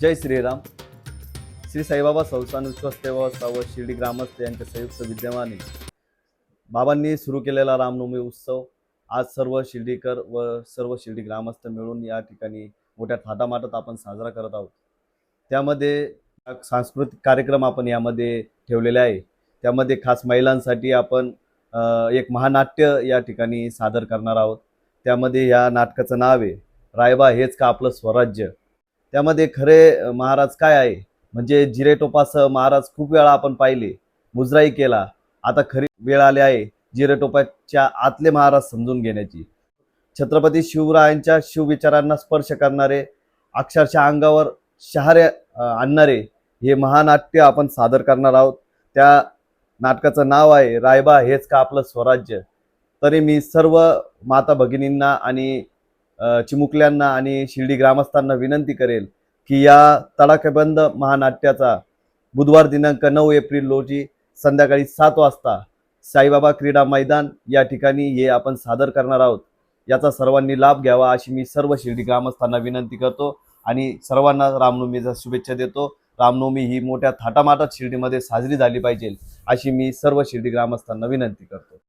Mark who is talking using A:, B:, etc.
A: जय श्रीराम. श्री साईबाबा संस्थान विश्वस्त व्यवस्था व शिर्डी ग्रामस्थ यांच्या संयुक्त विद्यमाने बाबांनी सुरू केलेला रामनवमी उत्सव आज सर्व शिर्डीकर व सर्व शिर्डी ग्रामस्थ मिळून या ठिकाणी मोठ्या थाटामाटात आपण साजरा करत आहोत. त्यामध्ये सांस्कृतिक कार्यक्रम आपण यामध्ये ठेवलेले आहे. त्यामध्ये खास महिलांसाठी आपण एक महानाट्य या ठिकाणी सादर करणार आहोत. त्यामध्ये या नाटकाचं नाव आहे रायबा हेच का आपलं स्वराज्य? त्यामध्ये खरे महाराज काय आहे? म्हणजे जिरेटोपासह महाराज खूप वेळा आपण पाहिले मुजराई केला. आता खरी वेळ आली आहे जिरेटोपाच्या आतले महाराज समजून घेण्याची. छत्रपती शिवरायांच्या शिवविचारांना स्पर्श करणारे अक्षरशः अंगावर शहारे आणणारे हे महानाट्य आपण सादर करणार आहोत. त्या नाटकाचं नाव आहे रायबा हेच का आपलं स्वराज्य? तरी मी सर्व माता भगिनींना आणि चिमुकल्यांना आणि शिर्डी ग्रामस्थांना विनंती करेल की या तडाखेबंद महानाट्याचा बुधवार दिनांक नऊ एप्रिल रोजी संध्याकाळी सात वाजता साईबाबा क्रीडा मैदान या ठिकाणी हे आपण सादर करणार आहोत. याचा सर्वांनी लाभ घ्यावा अशी मी सर्व शिर्डी ग्रामस्थांना विनंती करतो आणि सर्वांना रामनवमीच्या शुभेच्छा देतो. रामनवमी ही मोठ्या थाटामाटात शिर्डीमध्ये साजरी झाली पाहिजे अशी मी सर्व शिर्डी ग्रामस्थांना विनंती करतो.